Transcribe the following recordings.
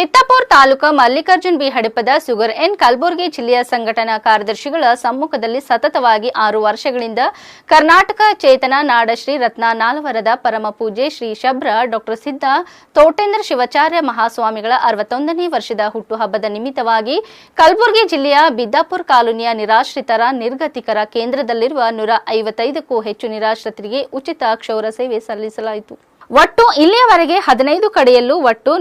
Chittapur taluk Mallikarjun B Hadapad Sugur N Kalaburagi ಜಿಲ್ಲೆಯ ಸಂಘಟನಾ ಕಾರ್ಯದರ್ಶಿಗಳ ಸಮ್ಮುಖದಲ್ಲಿ ಸತತವಾಗಿ ಆರು ವರ್ಷಗಳಿಂದ ಕರ್ನಾಟಕ ಚೇತನ ನಾಡ ಶ್ರೀ ರತ್ನ ನಾಲ್ವರದ ಪರಮ ಪೂಜೆ ಶ್ರೀ ಶಬ್ರ ಡಾಕ್ಟರ್ ಸಿದ್ಧ ತೋಟೇಂದ್ರ ಶಿವಾಚಾರ್ಯ ಮಹಾಸ್ವಾಮಿಗಳ ಅರವತ್ತೊಂದನೇ ವರ್ಷದ ಹುಟ್ಟುಹಬ್ಬದ ನಿಮಿತ್ತವಾಗಿ ಕಲಬುರಗಿ ಜಿಲ್ಲೆಯ ಬಿದ್ದಾಪುರ್ ಕಾಲೋನಿಯ ನಿರಾಶ್ರಿತರ ನಿರ್ಗತಿಕರ ಕೇಂದ್ರದಲ್ಲಿರುವ ನೂರ ಐವತ್ತೈದಕ್ಕೂ ಹೆಚ್ಚು ನಿರಾಶ್ರಿತರಿಗೆ ಉಚಿತ ಕ್ಷೌರ ಸೇವೆ ಸಲ್ಲಿಸಲಾಯಿತು. ಒಟ್ಟು ಇಲ್ಲಿಯವರೆಗೆ ಹದಿನೈದು ಕಡೆಯಲ್ಲೂ ಒಟ್ಟು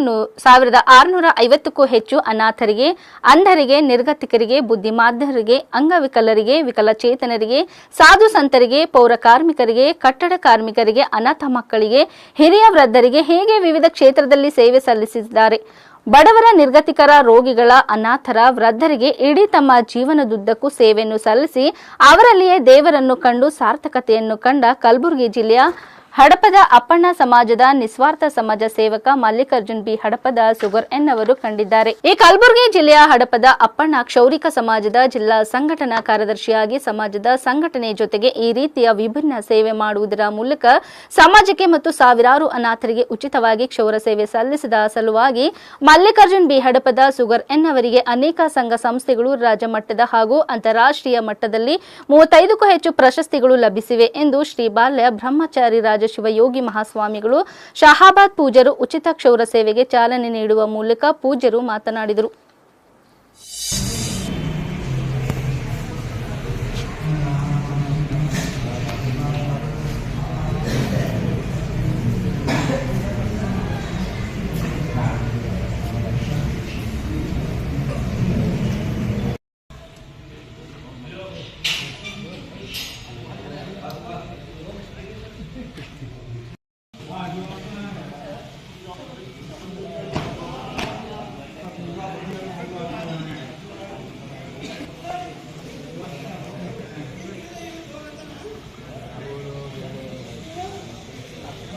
ಸಾವಿರದ ಆರುನೂರ ಐವತ್ತಕ್ಕೂ ಹೆಚ್ಚು ಅನಾಥರಿಗೆ, ಅಂಧರಿಗೆ, ನಿರ್ಗತಿಕರಿಗೆ ಬುದ್ಧಿಮಾಂದ್ಯರಿಗೆ ಅಂಗವಿಕಲರಿಗೆ, ವಿಕಲಚೇತನರಿಗೆ, ಸಾಧು ಸಂತರಿಗೆ, ಪೌರ ಕಾರ್ಮಿಕರಿಗೆ, ಕಟ್ಟಡ ಕಾರ್ಮಿಕರಿಗೆ, ಅನಾಥ ಮಕ್ಕಳಿಗೆ, ಹಿರಿಯ ವೃದ್ಧರಿಗೆ ಹೇಗೆ ವಿವಿಧ ಕ್ಷೇತ್ರದಲ್ಲಿ ಸೇವೆ ಸಲ್ಲಿಸಿದ್ದಾರೆ. ಬಡವರ ನಿರ್ಗತಿಕರ ರೋಗಿಗಳ, ಅನಾಥರ ವೃದ್ಧರಿಗೆ ಇಡೀ ತಮ್ಮ ಜೀವನದುದ್ದಕ್ಕೂ ಸೇವೆಯನ್ನು ಸಲ್ಲಿಸಿ ಅವರಲ್ಲಿಯೇ ದೇವರನ್ನು ಕಂಡು ಸಾರ್ಥಕತೆಯನ್ನು ಕಂಡ ಕಲಬುರಗಿ ಜಿಲ್ಲೆಯ ಹಡಪದ ಅಪ್ಪಣ್ಣ ಸಮಾಜದ ನಿಸ್ವಾರ್ಥ ಸಮಾಜ ಸೇವಕ ಮಲ್ಲಿಕಾರ್ಜುನ್ ಬಿ ಹಡಪದ ಸುಗರ್ ಎನ್ ಅವರು ಕಂಡಿದ್ದಾರೆ. ಈ ಕಲಬುರಗಿ ಜಿಲ್ಲೆಯ ಹಡಪದ ಅಪ್ಪಣ್ಣ ಕ್ಷೌರಿಕ ಸಮಾಜದ ಜಿಲ್ಲಾ ಸಂಘಟನಾ ಕಾರ್ಯದರ್ಶಿಯಾಗಿ ಸಮಾಜದ ಸಂಘಟನೆ ಜೊತೆಗೆ ಈ ರೀತಿಯ ವಿಭಿನ್ನ ಸೇವೆ ಮಾಡುವುದರ ಮೂಲಕ ಸಮಾಜಕ್ಕೆ ಮತ್ತು ಸಾವಿರಾರು ಅನಾಥರಿಗೆ ಉಚಿತವಾಗಿ ಕ್ಷೌರ ಸೇವೆ ಸಲ್ಲಿಸಿದ ಸಲುವಾಗಿ ಮಲ್ಲಿಕಾರ್ಜುನ್ ಬಿ ಹಡಪದ ಸುಗರ್ ಎನ್ ಅವರಿಗೆ ಅನೇಕ ಸಂಘ ಸಂಸ್ಥೆಗಳು ರಾಜ್ಯ ಮಟ್ಟದ ಹಾಗೂ ಅಂತಾರಾಷ್ಟ್ರೀಯ ಮಟ್ಟದಲ್ಲಿ ಮೂವತ್ತೈದಕ್ಕೂ ಹೆಚ್ಚು ಪ್ರಶಸ್ತಿಗಳು ಲಭಿಸಿವೆ ಎಂದು ಶ್ರೀ ಬಾಲ್ಯ ಬ್ರಹ್ಮಚಾರಿ ರಾಜಶಿವಯೋಗಿ ಮಹಾಸ್ವಾಮಿಗಳು ಶಹಾಬಾದ್ ಪೂಜರು ಉಚಿತ ಕ್ಷೌರ ಸೇವೆಗೆ ಚಾಲನೆ ನೀಡುವ ಮೂಲಕ ಪೂಜರು ಮಾತನಾಡಿದರು.